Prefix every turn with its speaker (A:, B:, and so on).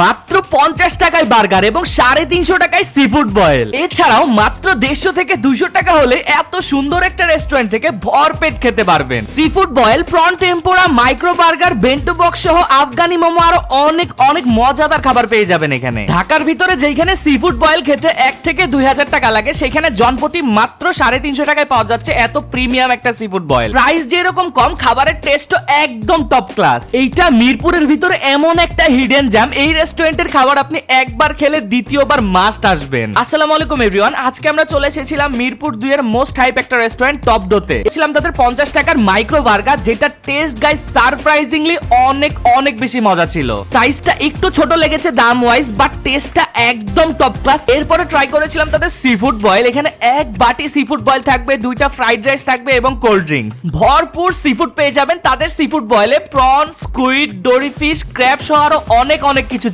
A: মাত্র পঞ্চাশ টাকায় বার্গার এবং সাড়ে তিনশো টাকায় সি ফুড বয়েল এছাড়াও মাত্র দেড়শো থেকে দুইশো টাকা হলে এত সুন্দর একটা রেস্টুরেন্ট থেকে ভরপেট খেতে পারবেন। Seafood boil prawn tempura micro burger bento box সহ আফগানি মোমো আরও অনেক অনেক মজাদার খাবার পেয়ে যাবেন এখানে। ঢাকার ভিতরে যেখানে সি ফুড বয়েল খেতে এক থেকে দুই হাজার টাকা লাগে, সেখানে জনপ্রতি মাত্র সাড়ে তিনশো টাকায় পাওয়া যাচ্ছে এত প্রিমিয়াম একটা সি ফুড বয়েল প্রাইস যেরকম কম, খাবারের টেস্টও একদম টপ ক্লাস এইটা মিরপুরের ভিতরে এমন একটা হিডেন জ্যাম এই রেস্টুরেন্টের খাবার আপনি একবার খেলে দ্বিতীয়বার মাস্ট আসবেন। আসসালামু আলাইকুম এভরিওয়ান আজকে আমরা চলে এসেছিলাম মিরপুর দুই এর মোস্ট হাইপ একটা রেস্টুরেন্ট টপ ডোতে ছিলাম তাদের পঞ্চাশ টাকার মাইক্রো বার্গার যেটা টেস্ট গাইস সারপ্রাইজিংলি অনেক অনেক বেশি মজা ছিল। সাইজটা একটু ছোট লেগেছে দাম ওয়াইজ বাট টেস্টটা একদম টপ ক্লাস এরপরে ট্রাই করেছিলাম তাদের সি ফুড বয়েল এখানে এক বাটি সি ফুড বয়েল থাকবে, দুইটা ফ্রাইড রাইস থাকবে এবং কোল্ড ড্রিঙ্কস ভরপুর সি ফুড পেয়ে যাবেন তাদের sea food বয়েলে prawn squid dory fish crab সহ আরও অনেক অনেক কিছু